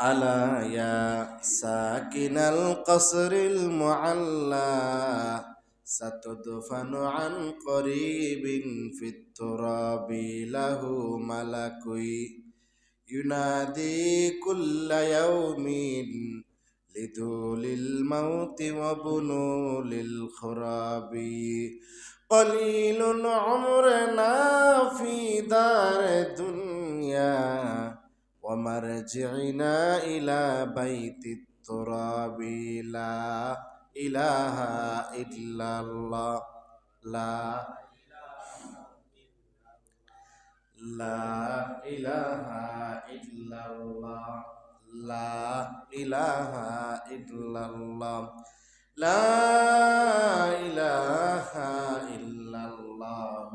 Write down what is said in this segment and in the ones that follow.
ألا يا ساكن القصر المعلى ستدفن عن قريب في التراب له ملك ينادي كل يوم لدول الموت وبنول الخراب قليل عمرنا في دار الدنيا ومرجعنا إلى بيت التراب لا إله إلا الله لا لا إله إلا الله لا إله إلا الله لا إله إلا الله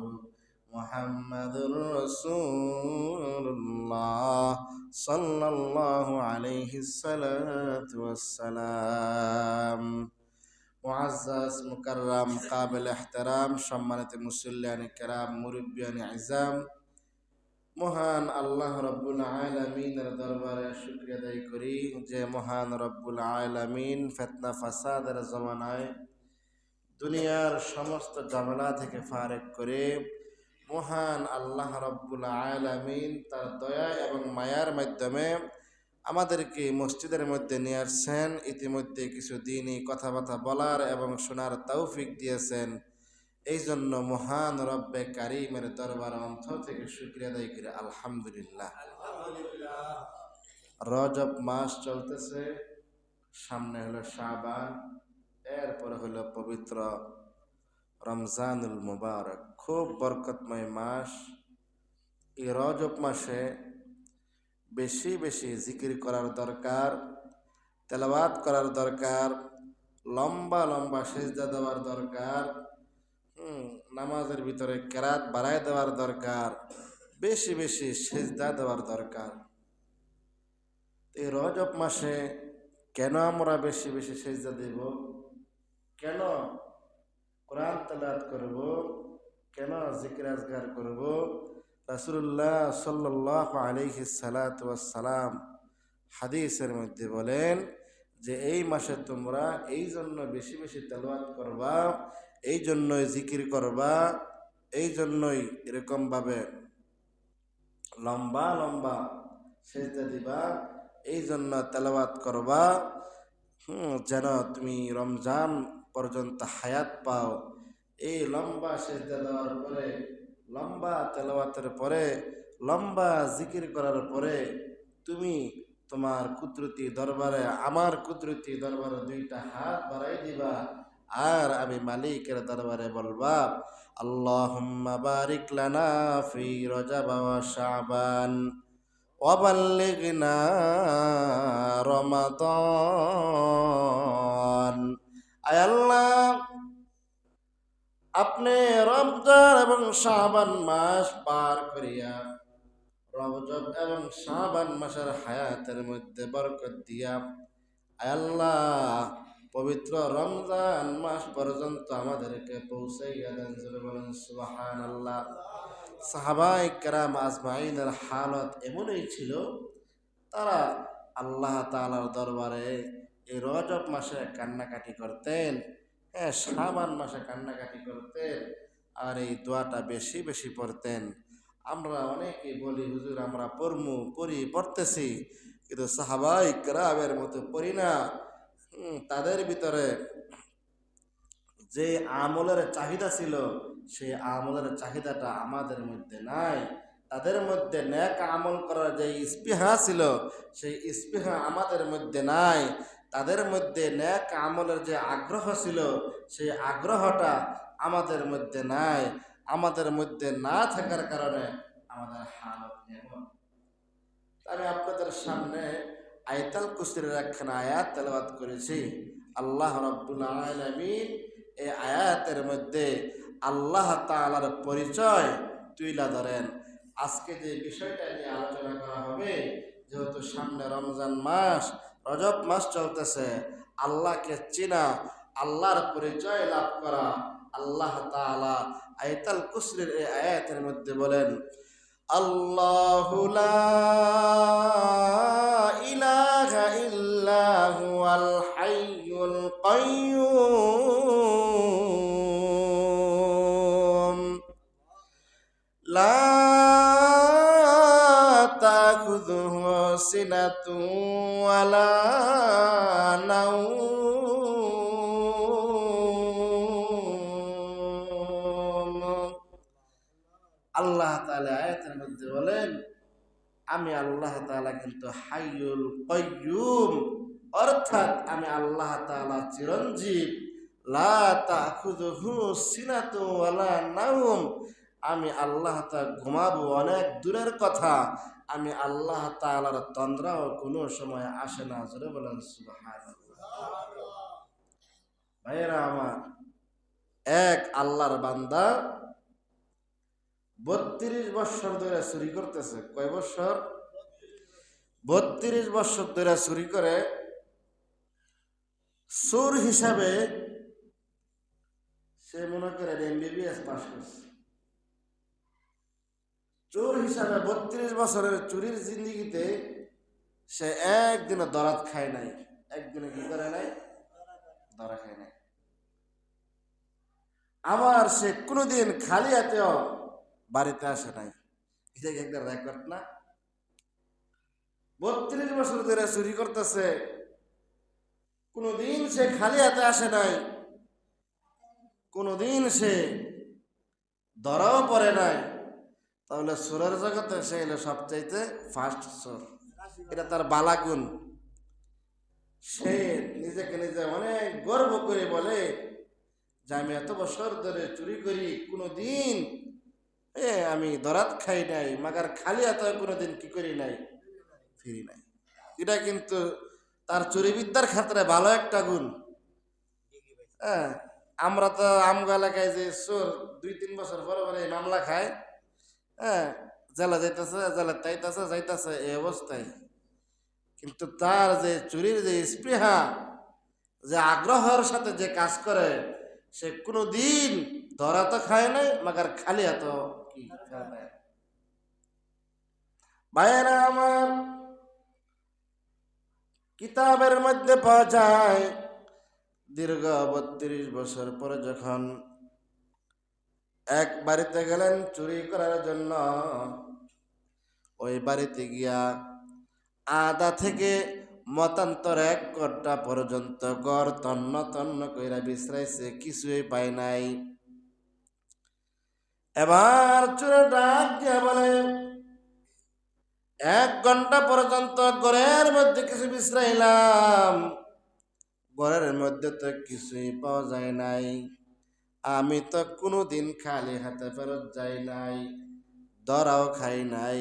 محمد رسول الله صلى الله عليه الصلاة والسلام معزز مكرم قابل احترام সম্মানিত মুসল্লিয়ান کرام মুরব্বিয়ান ইজাম মহান আল্লাহ রব্বুল আলমিনের দরবারে শুক্রিয়া আদায় করি যে মহান রব্বুল আলমিন ফেতনা ফাসাদের জমানায় দুনিয়ার সমস্ত ঝামেলা থেকে ফারেক করে মহান আল্লাহ রব্বুল আলমিন তার দয়া এবং মায়ার মাধ্যমে আমাদেরকে মসজিদের মধ্যে নিয়ে আসছেন। ইতিমধ্যে কিছু দিনই কথাবার্তা বলার এবং শোনার তৌফিক দিয়েছেন। এই জন্য মহান রব্বে কারিমের দরবার অন্ত থেকে শুক্রিয়া আদায় করে। আলহামদুলিল্লাহ। রজব মাস চলতেছে। সামনে হলো শাবান এরপরে হলো পবিত্র রমজানুল মুবারক, খুব বরকতময় মাস। এই রজব মাসে বেশি বেশি জিকির করার দরকার তেলাবাত করার দরকার, লম্বা লম্বা সেজদা দেওয়ার দরকার নামাজের ভিতরে কেরাত বাড়াই দেওয়ার দরকার, বেশি বেশি সেজদা দেওয়ার দরকার। এই রজব মাসে কেন আমরা বেশি বেশি সেজদা দেব? কেন কোরআন তালাত করব, কেন জিকির আজগার করব? রাসুল্লাহ সাল্লাহ আলহি সালাম হাদিসের মধ্যে বলেন যে, এই মাসে তোমরা এই জন্য বেশি বেশি তেলওয়াত করবা, এই জন্যই জিকির করবা, এই জন্যই এরকমভাবে লম্বা লম্বা সেজদা দিবা, এই জন্য তেলাওয়াত করবা। হুম, যেন তুমি রমজান পর্যন্ত হায়াত পাও এই লম্বা সেজদা দেওয়ার পরে লম্বা তেলাওয়াতের পরে লম্বা জিকির করার পরে তুমি তোমার কুদরতি দরবারে আমার কুদরতি দরবারে দুইটা হাত বাড়াই দিবা আর আমি মালিকের দরবারে বলবা আল্লাহুম্মা বারিক লানা ফি রজব ওয়া শাবান وبلغنا রমাদান আয় আল্লাহ, আপনি রমজান এবং শাবান মাস পার করিয়া রজব এবং শাবান মাসের হায়াতের মধ্যে বরকত দিয়া আল্লাহ, পবিত্র রমজান মাস পর্যন্ত আমাদেরকে পৌঁছাইয়া দেন বলেন সুবাহান আল্লাহ সাহাবাই কেরাম আজমাইনের হালত এমনই ছিল, তারা আল্লাহ তালার দরবারে এই রজব মাসে কান্নাকাটি করতেন হ্যাঁ সাবান মাসে কান্নাকাটি করতেন আর এই দোয়াটা বেশি বেশি পড়তেন। আমরা অনেকে বলি, হুজুর, আমরা পড়মু, পড়ি, পড়তেছি। কিন্তু সাহাবাই ক্রাবের মতো পড়ি না। তাদের ভিতরে যে আমলের চাহিদা ছিল, সেই আমলের চাহিদাটা আমাদের মধ্যে নাই। তাদের মধ্যে ন্যাক আমল করার যে স্পৃহা ছিল, সেই স্পৃহা আমাদের মধ্যে নাই। তাদের মধ্যে ন্যাক আমলের যে আগ্রহ ছিল, সেই আগ্রহটা আমাদের মধ্যে নাই। আমাদের মধ্যে না থাকার কারণে আমাদের হালত এমন আমি আপনাদের সামনে আয়তাল কুসিরের একখানা আয়াত তেলাবাদ করেছি। আল্লাহ রব্বুল আলমিন এই আয়াতের মধ্যে আল্লাহ তালার পরিচয় তুইলা ধরেন। আজকে যে বিষয়টা নিয়ে আলোচনা করা হবে, যেহেতু সামনে রমজান মাস রজব মাস চলতেছে। আল্লাহকে চেনা, আল্লাহর পরিচয় লাভ করা। আল্লাহ তালা আয়তাল কুসরির এই আয়াতের মধ্যে বলেন, আল্লাহ ইলাহা ইল্লাহু আল হাইয়ুল سنة ولا نوم আল্লাহ তাআলা আয়াতের মধ্যে বলেন আমি আল্লাহ তাআলা কিন্তু হাইয়ুল কয়্যুম অর্থাৎ আমি আল্লাহ তাআলা চিরঞ্জীব লা তাখুযুহু সিনাতু ওয়ালা নাওম আমি আল্লাহ তাআলা ঘুমাবো অনেক দূরের কথা আমি আল্লাহ তাআলার তন্দ্রাও কোনো সময় আসে না। জোরে বলেন ভাইয়েরা আমার, এক আল্লাহর বান্দা বত্রিশ বৎসর ধরে চুরি করতেছে। কয় বৎসর বত্রিশ বৎসর ধরে চুরি করে। চোর হিসাবে সে মনে করে এমবিবিএস পাস করছে। চোর হিসাবে বত্রিশ বছরের চুরির জিন্দিগিতে সে একদিনে দরাত খায় নাই। একদিনে কি করে নাই? ধরা খায় নাই। আবার সে কোনোদিন খালি হাতেও বাড়িতে আসে নাই। এটা একটা রেকর্ড না? বত্রিশ বছর ধরে চুরি করতেছে। কোনোদিন সে খালি হাতে আসে নাই। কোনোদিন সে ধরাও পড়ে নাই। তাহলে সুরের জগতে সে এলো সবচাইতে ফার্স্ট সুর। এটা তার বালাগুণ। সে নিজেকে নিজে অনেক গর্ব করে বলে যে, আমি এত বছর ধরে চুরি করি, কোনোদিন এ আমি দরাত খাই নাই, মাগার খালি এত কোনোদিন কি করি নাই, ফিরি নাই। এটা কিন্তু তার চুরি বিদ্যার ক্ষেত্রে ভালো একটা গুণ। হ্যাঁ আমরা তো আমগা এলাকায় যে চোর দুই তিন বছর পরে এই মামলা খায় হ্যাঁ জেলা যাইতেছে জেলা তাইতেছে, যাইতেছে এই অবস্থায় কিন্তু তার যে চুরির যে স্পৃহা, যে আগ্রহের সাথে যে কাজ করে, সে কোনো দিন ধরা তো খায় নাই, মাগার খালি এত কি। ভাইয়েরা আমার, কিতাবের মধ্যে পাওয়া যায়, দীর্ঘ বত্রিশ বছর পরে যখন এক বাড়িতে গেলেন চুরি করার জন্য। ওই বাড়িতে গিয়া আদা থেকে মতান্তর এক ঘণ্টা পর্যন্ত গড় তন্ন তন্ন কইরা বিশ্রাইছে, কিছুই পায় নাই। এবার চুরে ডাক দিয়া বলে, এক ঘণ্টা পর্যন্ত ঘরের মধ্যে কিছু বিশ্রাইলাম। ঘরের মধ্যে তো কিছুই পাওয়া যায় নাই। আমি তো কোনোদিন খালি হাতে ফেরত যাই নাই দরাও খাই নাই।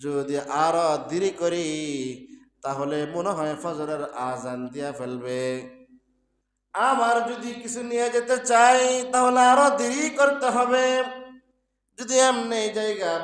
যদি আরও দেরি করি, তাহলে মনে হয় ফজরের আজান দিয়া ফেলবে। আমার যদি কিছু নিয়ে যেতে চাই, তাহলে আরও দেরি করতে হবে। যদি এমনি জায়গা